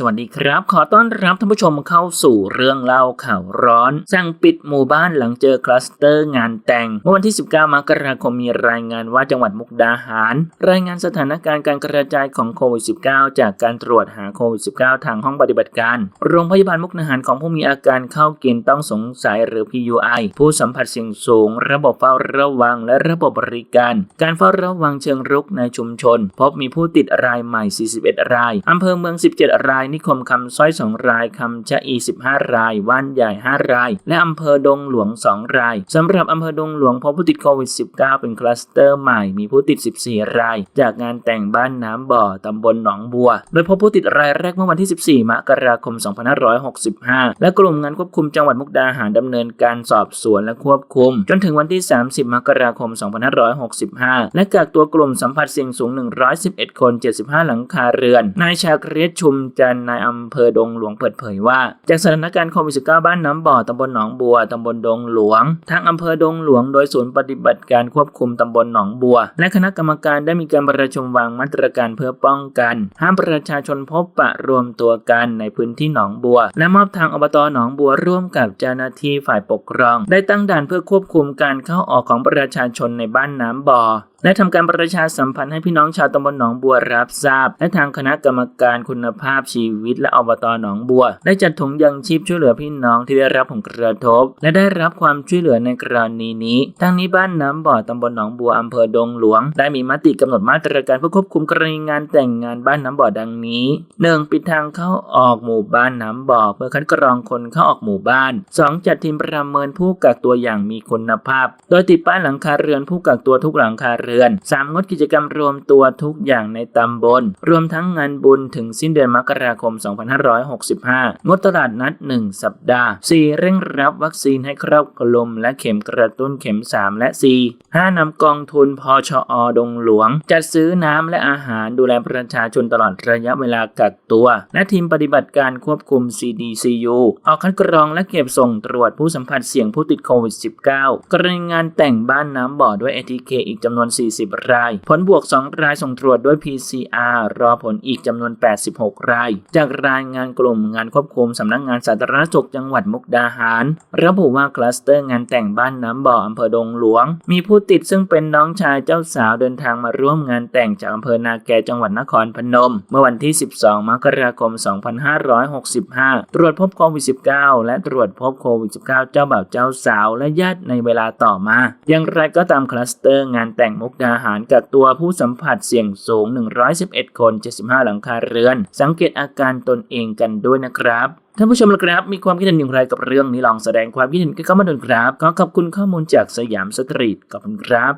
สวัสดีครับ ขอต้อนรับท่านผู้ชมเข้าสู่เรื่องเล่าข่าวร้อน สั่งปิดหมู่บ้านหลังเจอคลัสเตอร์งานแต่ง เมื่อวันที่ 19 มกราคมมีรายงานว่าจังหวัดมุกดาหาร รายงานสถานการณ์การกระจายของโควิด -19 จากการตรวจหาโควิด -19 ทางห้องปฏิบัติการ โรงพยาบาลมุกดาหารของผู้มีอาการเข้าเกณฑ์ต้องสงสัยหรือ PUI ผู้สัมผัสเสี่ยงสูง ระบบเฝ้าระวังและระบบบริการ การเฝ้าระวังเชิงรุกในชุมชน พบมีผู้ติดรายใหม่ 41 รายอำเภอเมือง 17 รายนิคมคำสร้อย 2 รายคำชะอี 15 ราย ว่านใหญ่ 5 ราย และอำเภอดงหลวง 2 รายสำหรับอำเภอดงหลวงพบผู้ติดโควิด 19 เป็นคลัสเตอร์ใหม่มีผู้ติด 14 ราย จากงานแต่งบ้านน้ำบ่อตำบลหนองบัว โดยพบผู้ติดรายแรกเมื่อวันที่ 14 มกราคม 2565 และกลุ่มงานควบคุมจังหวัดมุกดาหารดำเนินการสอบสวนและควบคุม จนถึงวันที่ 30 มกราคม 2565 และกักตัวกลุ่มสัมผัสเสี่ยงสูง 111 คน 75 หลังคาเรือน นายชาคริสชุมจันทรนายอำเภอดงหลวงเปิดเผยว่า จากสถานการณ์โควิด -19 บ้านน้ำบ่อตำบลหนองบัวตำบลดงหลวง ทางอำเภอดงหลวง โดยศูนย์ปฏิบัติการควบคุมตำบลหนองบัว และคณะกรรมการได้มีการประชุมวางมาตรการเพื่อป้องกัน ห้ามประชาชนพบปะรวมตัวกันในพื้นที่หนองบัว และมอบทางอบตหนองบัวร่วมกับเจ้าหน้าที่ฝ่ายปกครอง ได้ตั้งด่านเพื่อควบคุมการเข้าออกของประชาชนในบ้านน้ำบ่อ และทำการประชาสัมพันธ์ให้พี่น้องชาวตำบลหนองบัวรับทราบ และทางคณะกรรมการคุณภาพชีวิต และอบตหนองบัว ได้จัดถุงยังชีพช่วยเหลือพี่น้องที่ได้รับผลกระทบ และได้รับความช่วยเหลือในกรณีนี้ ทั้งนี้บ้านน้ำบ่อตำบลหนองบัวอำเภอดงหลวง ได้มีมติกำหนดมาตรการเพื่อควบคุมกรณีงานแต่งงานบ้านน้ำบ่อดังนี้ 1. ปิดทางเข้าออกหมู่บ้านน้ำบ่อเพื่อคัดกรองคนเข้าออกหมู่บ้าน 2. จัดทีมประเมินผู้กักตัวอย่างมีคุณภาพ โดยติดป้ายหลังคาเรือนผู้กักตัวทุกหลังคาเรือน 3. งดกิจกรรมรวมตัวทุกอย่างในตำบล รวมทั้งงานบุญถึงสิ้นเดือนมกราคม 2565 งดตลาดนัด 1 สัปดาห์ 4. เร่งรับวัคซีนให้ครอบคลุมและเข็มกระตุ้นเข็ม 3 และ 4. 5. นำกองทุนพอชอดงหลวง จัดซื้อน้ำและอาหารดูแลประชาชนตลอดระยะเวลากักตัว และทีมปฏิบัติการควบคุม CDCU ออกคัดกรองและเก็บส่งตรวจผู้สัมผัสเสี่ยงผู้ติดโควิด -19 กรณีงานแต่งบ้านน้ำบ่อด้วย ATK อีกจำนวน40 ราย ผลบวก 2 รายส่งตรวจด้วย PCR รอผลอีกจำนวน 86 ราย จากรายงานกลุ่มงานควบคุมสำนักงานสาธารณสุขจังหวัดมุกดาหาร ระบุว่าคลัสเตอร์งานแต่งบ้านน้ำบ่ออำเภอดงหลวง มีผู้ติดซึ่งเป็นน้องชายเจ้าสาวเดินทางมาร่วมงานแต่งจากอำเภอนาแกจังหวัดนครพนม เมื่อวันที่ 12 มกราคม 2565 ตรวจพบโควิด -19 และตรวจพบโควิด -19 เจ้าบ่าวเจ้าสาวและญาติในเวลาต่อมา อย่างไรก็ตามคลัสเตอร์งานแต่งมุกดาหารกักตัวผู้สัมผัสเสี่ยงสูง 111 คน 75 หลังคาเรือน สังเกตอาการตนเองกันด้วยนะครับท่านผู้ชมละครับ มีความคิดเห็นอย่างไรกับเรื่องนี้ลองแสดงความคิดเห็นกันเข้ามาดูครับ ขอขอบคุณข้อมูลจากสยามสตรีทขอบคุณครับ